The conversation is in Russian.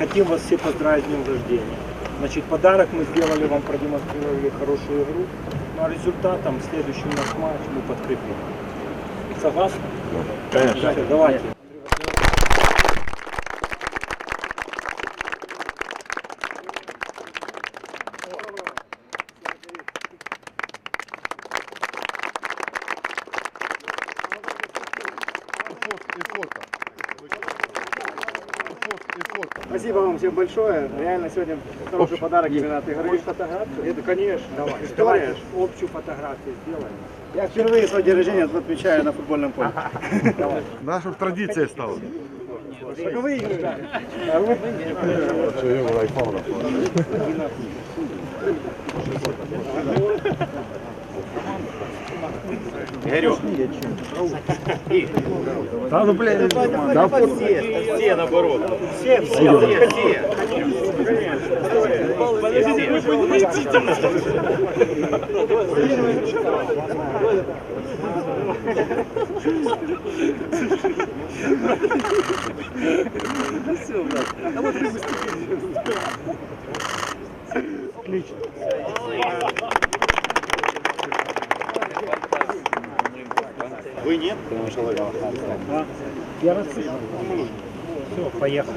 хотим вас все поздравить с днем рождения. Значит, подарок мы сделали вам, продемонстрировали хорошую игру. Ну а результатом следующий наш матч мы подкрепим. Согласны? Конечно. Всё, давайте. Спасибо вам всем большое. Реально сегодня хороший подарок именно от игры. Фотографию? Это, конечно. Давай. Давай. Общую фотографию сделаем. Я впервые свой день рождения отмечаю на футбольном поле. Да, щоб традиція стала. Только вы играете. Та ну, блядь, да, Все наоборот. Все, все, все. Вы нет? Я распишу. Все, поехали.